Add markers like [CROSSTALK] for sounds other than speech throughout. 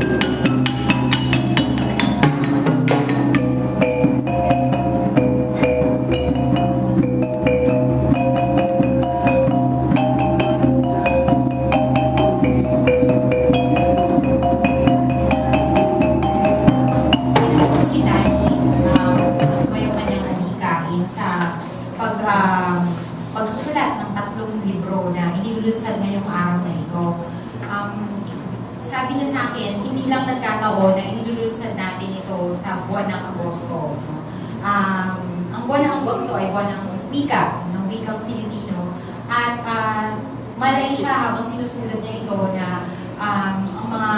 Ito sabi niya sa akin, hindi lang nagkataon na inilulunsad natin ito sa buwan ng Agosto. Um, ang buwan ng Agosto ay buwan ng wika, ng wikang Filipino. At uh, malay siya habang sinusulat niya ito na um, ang mga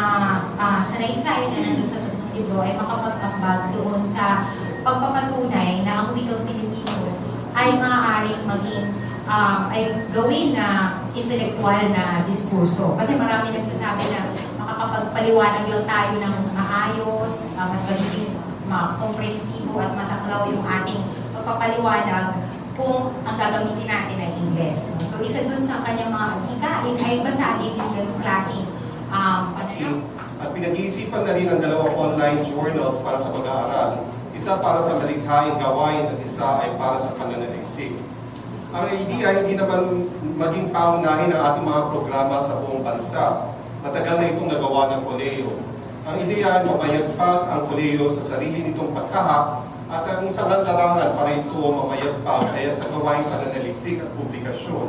uh, sanaysay na nandun sa tatlong libro ay makapag-ambag doon sa pagpapatunay na ang wikang Filipino ay maaaring maging um, ay gawin na intelektual na diskurso. Kasi marami nagsasabi na makakapagpaliwanag lang tayo ng maayos, um, at magiging ma-komprehensibo at masaklaw yung ating pagpapaliwanag kung ang gagamitin natin ay Ingles. no? So isa dun sa kanyang mga adhikain ay basahin yung ganung klaseng um, pananaw. At pinag-iisipan na rin ang dalawang online journals para sa pag-aaral. Isa para sa malikhaing gawain at isa ay para sa pananaliksik. Ang idea hindi naman maging paunahin ang ating mga programa sa buong bansa. Matagal na itong nagawa ng koleyo. Ang ideya ay mamayagpag ang koleyo sa sarili nitong pagkahak at ang isang larangan para ito mamayagpag ay sa gawaing pananaliksik at publikasyon.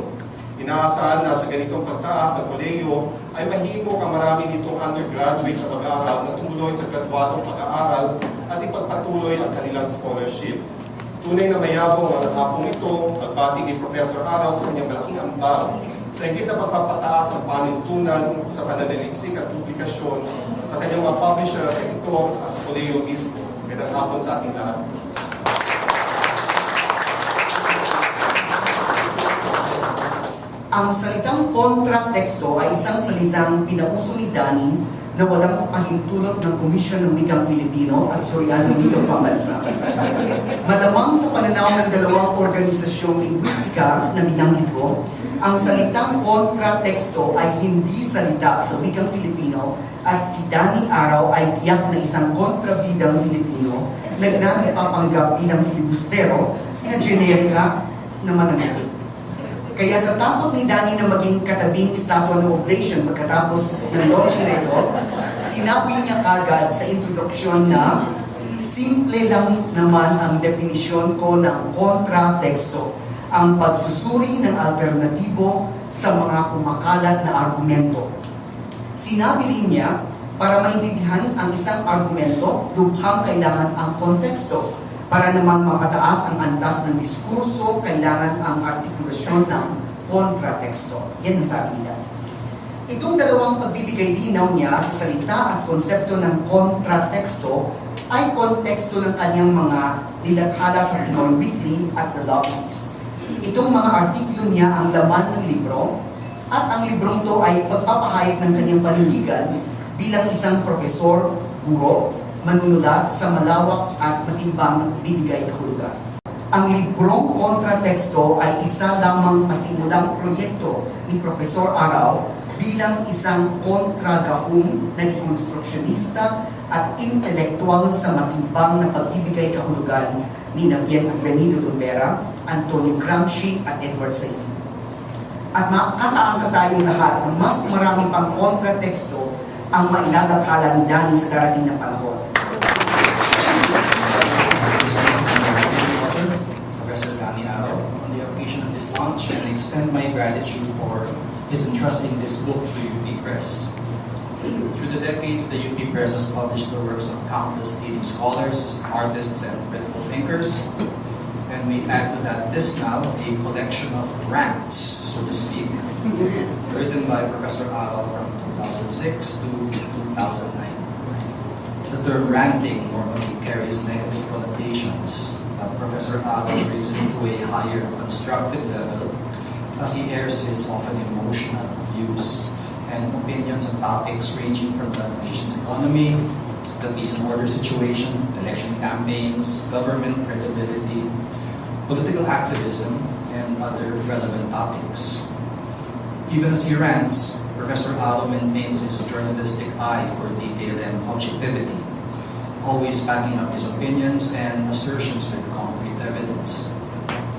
Inaasahan na sa ganitong pagtaas ng koleyo ay mahimo ang marami nitong undergraduate na mag-aaral na tumuloy sa graduadong pag-aaral at ipagpatuloy ang kanilang scholarship. Tunay na mayabong ang hapong ito, pagbati ni Professor Araw sa kanyang malaking ambag sa higit na pagpapataas ng panintunan sa pananaliksik at publikasyon sa kanyang mga publisher at editor at sa koleyo mismo. Magandang hapon sa ating lahat. Ang salitang kontra-teksto ay isang salitang pinauso ni Dani na walang pahintulot ng Komisyon ng Wikang Pilipino at Soriano Wikang Pambansa. Malamang sa pananaw ng dalawang organisasyong linguistika na binanggit ko, ang salitang kontra-teksto ay hindi salita sa Wikang Filipino at si Dani Araw ay tiyak na isang kontrabidang Filipino na nagpapanggap bilang filibustero na generika na mananakit. Kaya sa takot ni Danny na maging katabing estatwa ng oblation pagkatapos ng launching na ito, sinabi niya kagad sa introduksyon na simple lang naman ang definisyon ko ng kontra-teksto, ang pagsusuri ng alternatibo sa mga kumakalat na argumento. Sinabi rin niya, para maintindihan ang isang argumento, lubhang kailangan ang konteksto. Para naman makataas ang antas ng diskurso, kailangan ang artikulasyon ng kontrateksto. Yan ang sabi nila. Itong dalawang pagbibigay linaw niya sa salita at konsepto ng kontrateksto ay konteksto ng kanyang mga nilathala sa Pinoy Weekly at The Lobbyist. Itong mga artikulo niya ang laman ng libro at ang librong to ay pagpapahayag ng kanyang panindigan bilang isang profesor, guro, manunulat sa malawak at matimbang bibigay kahulugan. Ang librong kontrateksto ay isa lamang pasimulang proyekto ni Profesor Araw bilang isang kontragahong na dekonstruksyonista at intelektual sa matimbang na pagbibigay kahulugan ni Nabien Avenido Lumbera, Antonio Gramsci at Edward Said. At makakaasa tayong lahat na mas marami pang kontrateksto ang mailalathala ni Dani sa darating na panahon. Professor on the occasion of this launch, and extend my gratitude for his entrusting this book to UP Press. Through the decades, the UP Press has published the works of countless leading scholars, artists, and critical thinkers. And we add to that this now, a collection of rants, so to speak, [LAUGHS] written by Professor Araw from 2006 to 2009. The term ranting normally carries negative connotations, but Professor Adam brings it to a higher constructive level as he airs his often emotional views and opinions on topics ranging from the nation's economy, the peace and order situation, election campaigns, government credibility, political activism, and other relevant topics. Even as he rants, Professor Alo maintains his journalistic eye for detail and objectivity, always backing up his opinions and assertions with concrete evidence.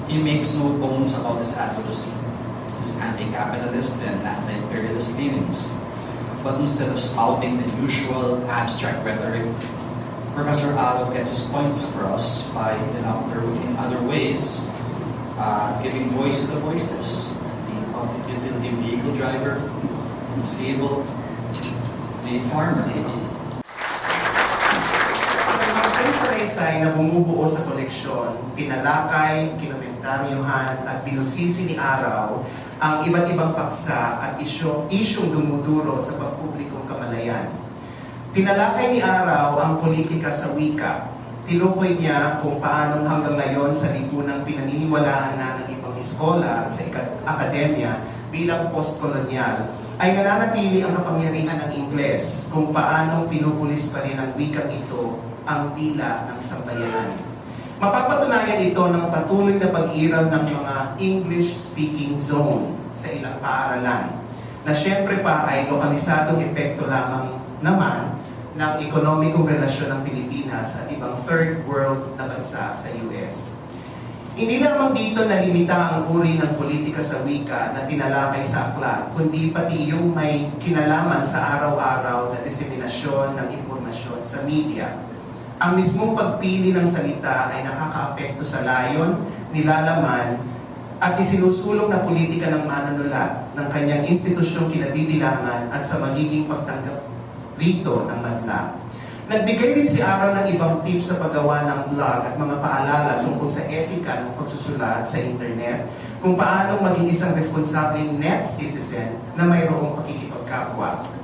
He makes no bones about his advocacy, his anti-capitalist and anti-imperialist leanings. But instead of spouting the usual abstract rhetoric, Professor Alo gets his points across by, in other, in other ways, uh, giving voice to the voiceless, the public utility vehicle driver, the disabled, the farmer. Sa mga pansalaysay na bumubuo sa koleksyon, tinalakay, kinomentaryohan at binusisi ni Araw ang iba't ibang paksa at isyo, isyong dumuduro sa pampublikong kamalayan. Tinalakay ni Araw ang politika sa wika. Tinukoy niya kung paanong hanggang ngayon sa lipunang pinaniniwalaan na ng ibang eskola sa akademya bilang postkolonyal ay nananatili ang kapangyarihan ng Ingles kung paanong pinupulis pa rin ang wikang ito ang tila ng sambayanan. Mapapatunayan ito ng patuloy na pag-iral ng mga English-speaking zone sa ilang paaralan na siyempre pa ay lokalisadong epekto lamang naman ng ekonomikong relasyon ng Pilipinas at ibang third world na bansa sa US. Hindi lamang dito nalimita ang uri ng politika sa wika na tinalakay sa aklat, kundi pati yung may kinalaman sa araw-araw na diseminasyon ng impormasyon sa media. Ang mismong pagpili ng salita ay nakakaapekto sa layon, nilalaman, at isinusulong na politika ng manunulat ng kanyang institusyong kinabibilangan at sa magiging pagtanggap rito ng madla. Nagbigay rin si Araw ng ibang tips sa paggawa ng blog at mga paalala tungkol sa etika ng pagsusulat sa internet, kung paanong maging isang responsableng net citizen na mayroong pakikipagkapwa.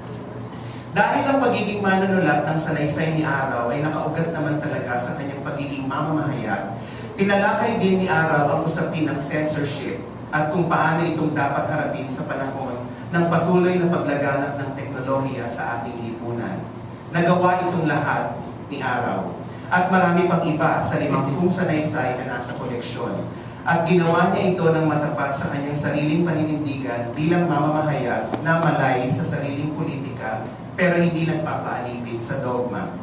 Dahil ang pagiging manunulat ng salaysay ni Araw ay nakaugat naman talaga sa kanyang pagiging mamamahayag, tinalakay din ni Araw ang usapin ng censorship at kung paano itong dapat harapin sa panahon ng patuloy na paglaganap ng teknolohiya sa ating lipunan. Nagawa itong lahat ni Araw at marami pang iba sa limangpung sanaysay na nasa koleksyon. At ginawa niya ito ng matapat sa kanyang sariling paninindigan bilang mamamahayag na malay sa sariling politika pero hindi nagpapaalipin sa dogma.